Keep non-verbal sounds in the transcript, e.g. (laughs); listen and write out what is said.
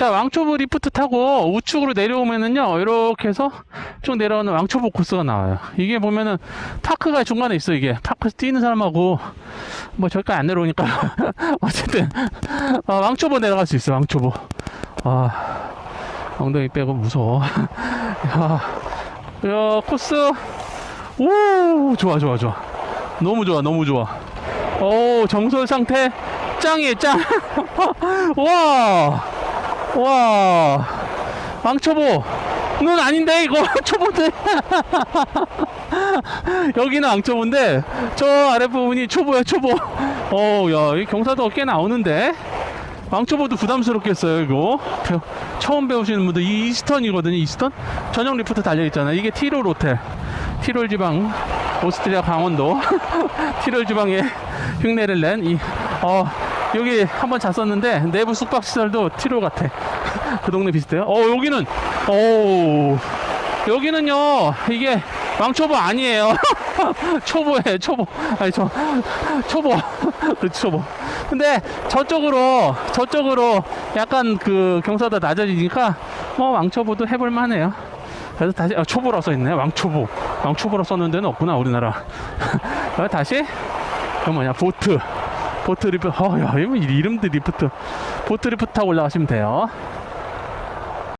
자, 왕초보 리프트 타고 우측으로 내려오면은요, 이렇게 해서 쭉 내려오는 왕초보 코스가 나와요. 이게 보면은 파크가 중간에 있어, 이게. 파크에서 뛰는 사람하고, 뭐 저기까지 안 내려오니까. (laughs) 어쨌든, 어, 왕초보 내려갈 수 있어, 왕초보. 아, 엉덩이 빼고 무서워. (laughs) 야, 야, 코스. 오, 좋아, 좋아, 좋아. 너무 좋아, 너무 좋아. 오, 정설 상태 짱이에요, 짱. (laughs) 와, 와, 왕초보. 는 아닌데 이거 (laughs) 초보인데. 여기는 왕초보인데 저 아랫부분이 초보야 초보. 어야 이 경사도가 꽤 나오는데? 왕초보도 부담스럽겠어요 이거? 처음 배우시는 분들 이 이스턴이거든요 이스턴? 전용 리프트 달려있잖아 이게 티롤 호텔 티롤 지방 오스트리아 강원도. (laughs) 티롤 지방에 흉내를 낸 이 어 여기 한번 잤었는데 내부 숙박 시설도 티롤 같아. (laughs) 그 동네 비슷해요? 어 여기는 오 여기는요 이게 왕초보 아니에요. (laughs) 초보예요 초보. 아니 저 초보. (laughs) 그 초보. 근데 저쪽으로 저쪽으로 약간 그 경사도 낮아지니까 뭐 왕초보도 해볼 만해요. 그래서 다시 아, 초보라 써있네. 왕초보. 왕초보라 썼는 데는 없구나 우리나라. 그래서 다시? 그 뭐냐 보트 보트 리프트 어야 이름들 리프트 보트 리프트 타고 올라가시면 돼요